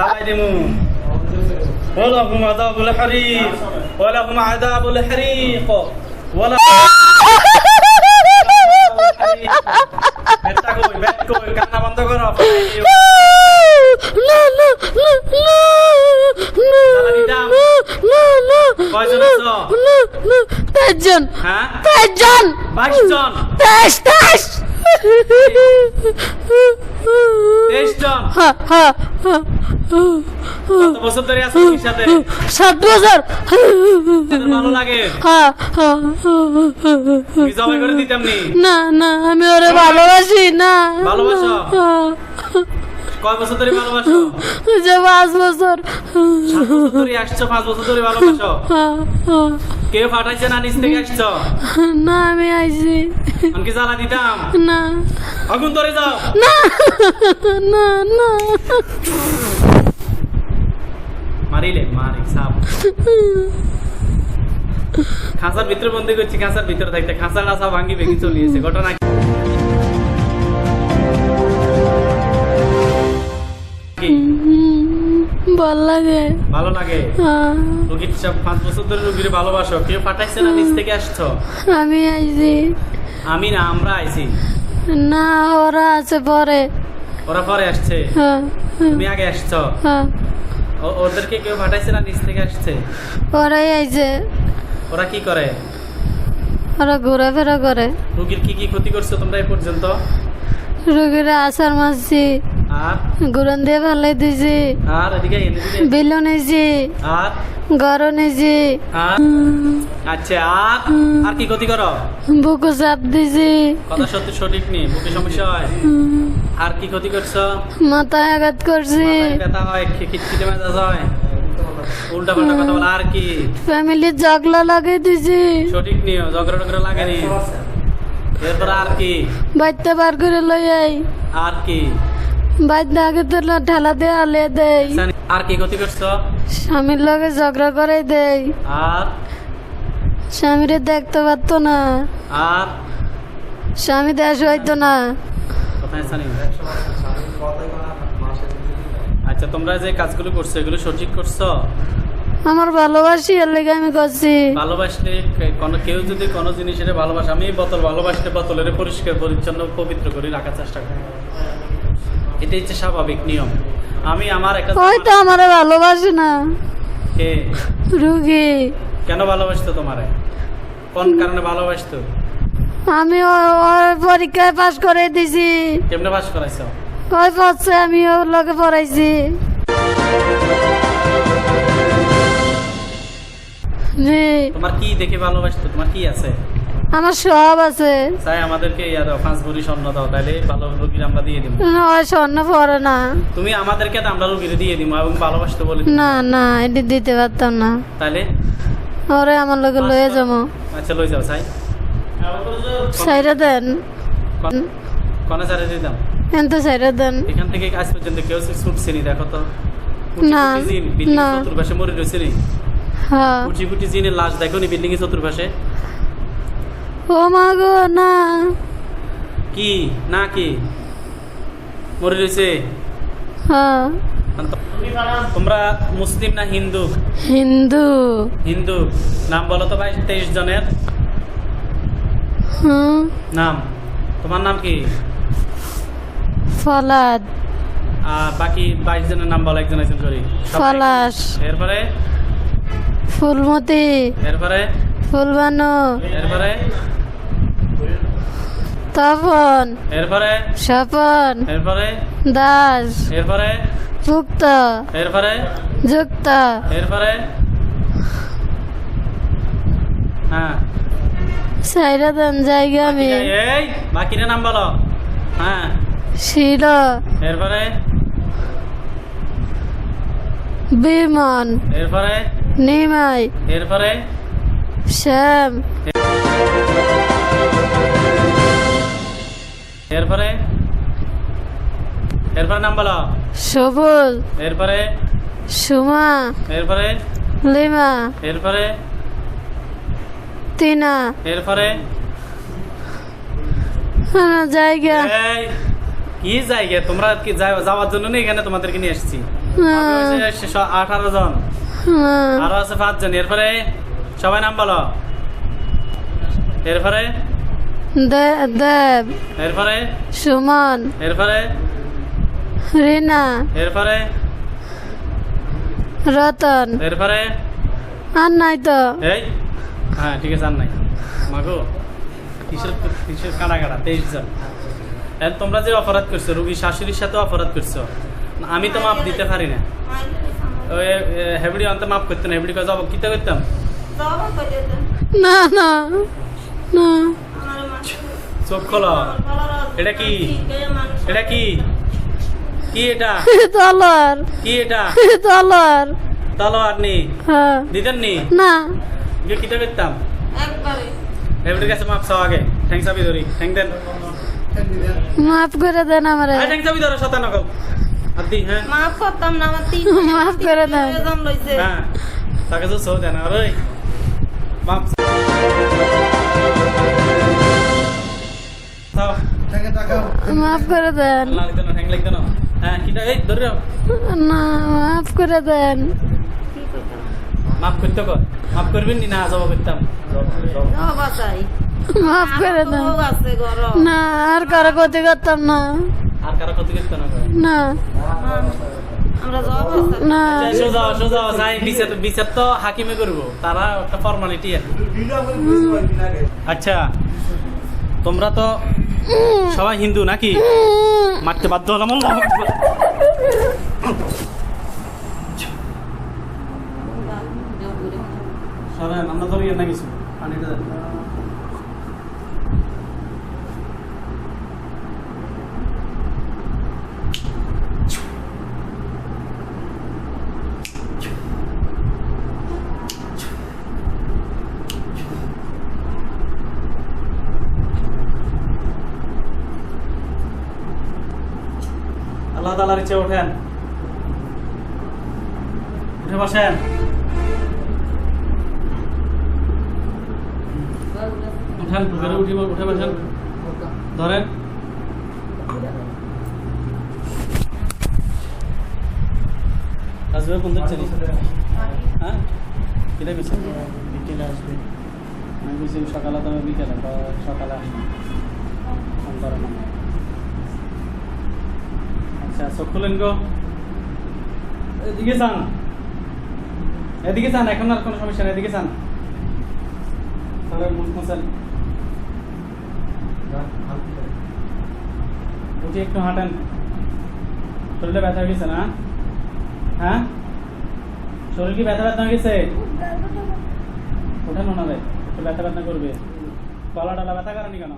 জ্বালাই দিমু ولهم عذاب الحريق ولهم عذاب الحريق ولا বেটা কই বেট কই কান্না বন্ধ করো কয়জন আছো? তেজন হ্যাঁ তেজন বাইশ জন তেইশ তেইশ তেইশ জন হ্যাঁ হ্যাঁ কত বছর ধরে আছো ওর সাথে? সাত বছর। তোদের ভালো লাগে? হ্যাঁ জবাই করে দিতাম নি? না না আমি ওরে ভালোবাসি না। ভালোবাসো? কয় বছর ধরে ভালোবাসো? যে পাঁচ বছর। সাত বছর ধরে আসছো পাঁচ বছর ধরে ভালোবাসো? হ্যাঁ। পাঠাইছে না নিচ থেকে আসছো? না আমি আইছি। জ্বালা দিতাম? না। আগুন ধরে যাও। না না না। মারিলে মারি সাপ। খাঁচার ভিতরে বন্দি করছি খাঁচার ভিতরে থাকতে। খাঁচা ভাঙ্গি ভেঙে চলিয়েছে ঘটনা ভালো লাগে। ভালো লাগে? হ্যাঁ, সব পাঁচ বছর ধরে রুগীর ভালোবাসো। কেউ পাঠাইছে না থেকে আসছো? আমি আইছি। আমি না আমরা আইছি? না ওরা আছে পরে। ওরা পরে আসছে? হ্যাঁ, তুমি আগে আসছো? হ্যাঁ। ও- ওদেরকে কেউ পাঠাইছে না নিচ থেকে আসছে? ওরাই আইছে। ওরা কি করে? ওরা ঘোরাফেরা করে। রুগীর কি কি ক্ষতি করছ তোমরা এই পর্যন্ত? রোগীরা আসার আর গুরন দিয়ে ভালাই দিছি বিলও আর? গরও নিয়েছি আচ্ছা আর? আর কি ক্ষতি করো? বুকু চাপ দিছি কথা সত্যি সঠিক নেই বুকে সমস্যা হয়? আর কি ক্ষতি করছ? মাথায় আঘাত করছি। ব্যথা হয় খিটখিটে মেজাজ হয়? উল্টা পাল্টা কথা বলা আর কি? ফ্যামিলির জগলা লাগিয়ে দিছি সঠিক নিও ঝগড়া টগড়া লাগেনি। এরপর আর কি? বাইতে বার করে লই আই। আর কি? বাইতে আগে তো না ঠেলা দিয়ে আলে দেই। আর কি ক্ষতি করছ? স্বামীর লগে ঝগড়া করে দেই। আর? স্বামীরে দেখতে পারতো না। আর? স্বামী দেশ হইতো না। আচ্ছা তোমরা যে কাজগুলো করছ এগুলো সঠিক করছ? আমার ভালোবাসি এর লেগে আমি করছি। ভালোবাসলে কোনো কেউ যদি কোনো জিনিসের ভালোবাসা আমি বোতল ভালোবাসলে বোতলের পরিষ্কার পরিচ্ছন্ন পবিত্র করে রাখার চেষ্টা করি। এটাই হচ্ছে স্বাভাবিক নিয়ম। আমি আমার একটা হয়তো আমার ভালোবাসে না। কে? রুগী। কেন ভালোবাসতো তোমারে? কোন কারণে ভালোবাসতো? আমি পরীক্ষায় পাশ করে দিছি। কেমনে বাস করাইছো? ওই পড়ছে আমি ওর লগে পড়াইছি। তোমার কি দেখে ভালোবাসতো? তোমার কি আছে? আমার সব আছে। তাই আমাদেরকে ইয়া দাও পাঁচ ভরি স্বর্ণ দাও তাহলে ভালো রুগীর আমরা দিয়ে দিব। না, স্বর্ণ পরে না। তুমি আমাদেরকে দাও, আমরা রুগীর দিয়ে দিব এবং ভালোবাসতে বলে। না না এটি দিতে পারতাম না। তাহলে? ওরে আমার লগে লয়ে যাব। আচ্ছা লই যাও চাই সাইরা দেন। কনে চারে দিতাম এত সাইরা দেন। এখান থেকে আজ পর্যন্ত কেউ ছুটছে নি দেখো তো। না, না। চতুর্পাশে মরে রয়েছে নি। হ্যাঁ। ফুটি ফুটি জিনের লাশ দেখো নি বিল্ডিং এর চতুর্পাশে। ও মা গো না। কি? না কি? মরে রয়েছে? হ্যাঁ। তোমরা মুসলিম না হিন্দু? হিন্দু। হিন্দু। নাম বলো তো ভাই তেইশ জনের। হুম। নাম। তোমার নাম কি? ফলাদ। আর বাকি বাইশ জনের নাম বলো একজন একজন করি। পলাশ এরপরে? ফুলমতি। এরপরে? ফুলবানু। এরপরে? তপন এরপরে? স্বপন এরপরে? দাস এরপরে? মুক্ত এরপরে? যুক্ত। এরপরে? হ্যাঁ। সাইরা দেন জায়গা আমি। এই বাকিটা নাম বলো। হ্যাঁ। শিল। এরপরে? বিমন এরপরে? নিমাই। এরপরে? শ্যাম। এরপরে? এরপরে নাম বলো। সবুজ। এরপরে? সুমা। এরপরে? লিমা। এরপরে? তিনা এরপরে? জায়গা। এই কি জায়গা? তোমরা কি যাওয়ার জন্য না এখানে তোমাদেরকে নিয়ে এসেছি। আঠারো জন। আরও আছে পাঁচজন। এরপরে? সবাই নাম বলো। এরপরে? দেব এরপরে? সুমন। এরপরে? রিনা। এরপরে? রতন। এরপরে? আর নাই তো। এই? হ্যাঁ ঠিক আছে আর নাই। মাগো কিসের কিসের কাটা কাটা তেইশ জন। তোমরা যে অপরাধ করছ রুগী শাশুড়ির সাথে অপরাধ করছ আমি তো মাপ দিতে পারি না। ওই হেবড়ি অন্ত মাপ করতো না হেবড়ি কাজ কিতা করতাম? না না না। চোখ খোলো এটা কি? এটা কি? কি এটা? তলর কি এটা? তলর তলোয়ার নি? হ্যাঁ। দিতেন নি? না। গিয়ে কিতা করতাম হেবড়ির কাছে মাপ চাও আগে। ঠ্যাং চাবি ধরি। ঠ্যাং দেন। মাফ করে দেন আমারে। আরে ঠ্যাং চাবি ধরো শতান নকল। আদি হ্যাঁ। মাফ করতাম না আমার তিন মাফ করে দেন। হ্যাঁ। তাকে তো সৌ দেন আর মাপ মাফ করে দেন। না? হ্যাঁ কিটা এই ধরে রাও। না মাফ করে দেন। মাফ করতে কর। মাফ করবেন নি? না জবাব করতাম মাফ করে দেন। না আর কারও ক্ষতি করতাম না। আর কারও ক্ষতি করতে না না। আমরা জব আছে। না। আচ্ছা, সোজা সোজা যাই বিচার বিচার তো হাকিমে করব। তারা একটা ফর্মালিটি আচ্ছা। তোমরা তো সবাই হিন্দু নাকি মারতে বাধ্য হলাম আকবার। আমরা তো ইয়ে না কিছু পানিটা তালার ইচ্ছে ওঠেন। উঠে বসেন। উঠেন, ঘরে উঠে উঠে বসেন। ধরেন। আসবে কোন দিক হ্যাঁ? কিটা গেছে বিকেলে আসবে। আমি বলছি সকালে তো আমি বিকেলে সকালে আসবে। করে আচ্ছা এদিকে চান এদিকে চান এখন আর কোনো সমস্যা চান হাঁটেন। শরীরে ব্যথা না? হ্যাঁ? শরীর কি ব্যথা ব্যথা গেছে? ওঠেন ওনাদের একটু ব্যথা ব্যথা করবে। গলা টলা ব্যথা করেনি কেন.